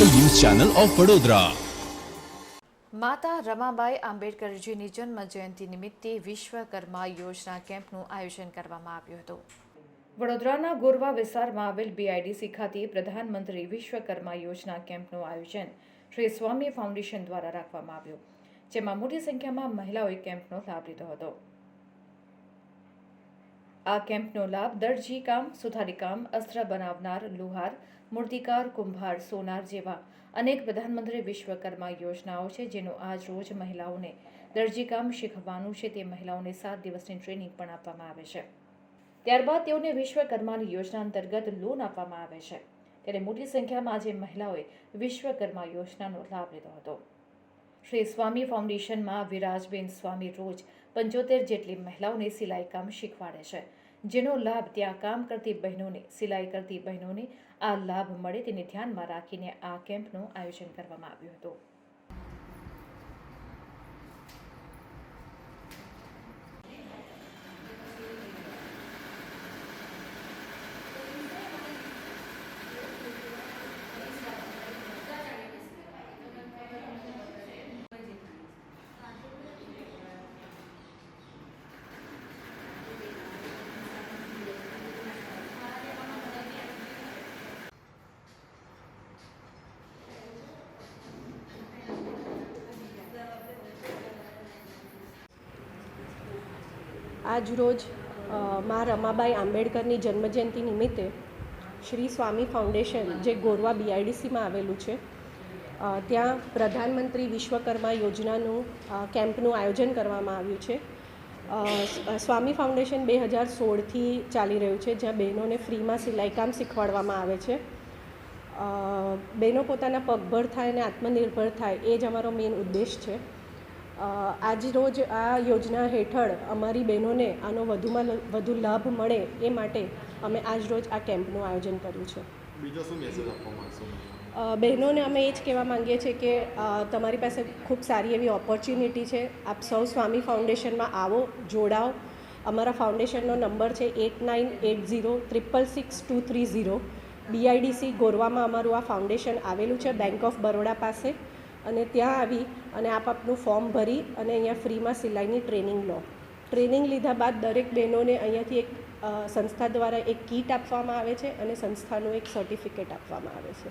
Channel of Vadodara. માતા રમાબાઈ આંબેડકરજીની જન્મ જયંતિ નિમિત્તે વિશ્વકર્મા યોજના કેમ્પનું આયોજન કરવામાં આવ્યું હતું. વડોદરાના ગોરવા વિસ્તારમાં આવેલ બીઆઈડીસી ખાતે પ્રધાનમંત્રી વિશ્વકર્મા યોજના કેમ્પનું આયોજન શ્રી સ્વામી ફાઉન્ડેશન દ્વારા રાખવામાં આવ્યું જેમાં મોટી સંખ્યામાં મહિલાઓએ કેમ્પનો લાભ લીધો હતો. આ કેમ્પનો લાભ દરજી કામ સુથારીકામ અસ્ત્ર બનાવનાર, લુહાર, મૂર્તિકાર, કુંભાર, સોનાર જેવા અનેક પ્રધાનમંત્રી વિશ્વકર્મા યોજનાઓ છે, જેનો આજ રોજ મહિલાઓને દરજીકામ શીખવાનું છે. તે મહિલાઓને સાત દિવસની ટ્રેનિંગ પણ આપવામાં આવે છે. ત્યારબાદ તેઓને વિશ્વકર્માની યોજના અંતર્ગત લોન આપવામાં આવે છે. ત્યારે મોટી સંખ્યામાં આજે મહિલાઓએ વિશ્વકર્મા યોજનાનો લાભ લીધો હતો. શ્રી સ્વામી ફાઉન્ડેશનમાં વિરાજબેન સ્વામી રોજ પંચોતેર જેટલી મહિલાઓને સિલાઈ કામ શીખવાડે છે, જેનો લાભ ત્યાં કામ કરતી બહેનોને, સિલાઈ કરતી બહેનોને આ લાભ મળે તેને ધ્યાનમાં રાખીને આ કેમ્પનું આયોજન કરવામાં આવ્યું હતું. આજ રોજ મા રમાબાઈ આંબેડકરની જન્મજયંતિ નિમિત્તે શ્રી સ્વામી ફાઉન્ડેશન, જે ગોરવા બીઆઈડીસીમાં આવેલું છે ત્યાં પ્રધાનમંત્રી વિશ્વકર્મા યોજનાનું કેમ્પનું આયોજન કરવામાં આવ્યું છે. સ્વામી ફાઉન્ડેશન બે હજાર સોળથી ચાલી રહ્યું છે, જ્યાં બહેનોને ફ્રીમાં સિલાઈકામ શીખવાડવામાં આવે છે. બહેનો પોતાના પગભર થાય અને આત્મનિર્ભર થાય, એ જ અમારો મેઇન ઉદ્દેશ છે. આજ રોજ આ યોજના હેઠળ અમારી બહેનોને આનો વધુમાં વધુ લાભ મળે એ માટે અમે આજ રોજ આ કેમ્પનું આયોજન કર્યું છે. બીજો શું મેસેજ આપવા માંગશો? બહેનોને અમે એ જ કહેવા માંગીએ છીએ કે તમારી પાસે ખૂબ સારી એવી ઓપોર્ચ્યુનિટી છે. આપ સૌ સ્વામી ફાઉન્ડેશનમાં આવો જોડાઓ. અમારા ફાઉન્ડેશનનો નંબર છે eight nine eight zero triple six two three zero. BIDC ગોરવામાં અમારું આ ફાઉન્ડેશન આવેલું છે બેંક ઓફ બરોડા પાસે. અને ત્યાં આવી અને આપ આપનું ફોર્મ ભરી અને અહીંયા ફ્રીમાં સિલાઈની ટ્રેનિંગ લો. ટ્રેનિંગ લીધા બાદ દરેક બહેનોને અહીંયાથી એક સંસ્થા દ્વારા એક કીટ આપવામાં આવે છે અને સંસ્થાનું એક સર્ટિફિકેટ આપવામાં આવે છે.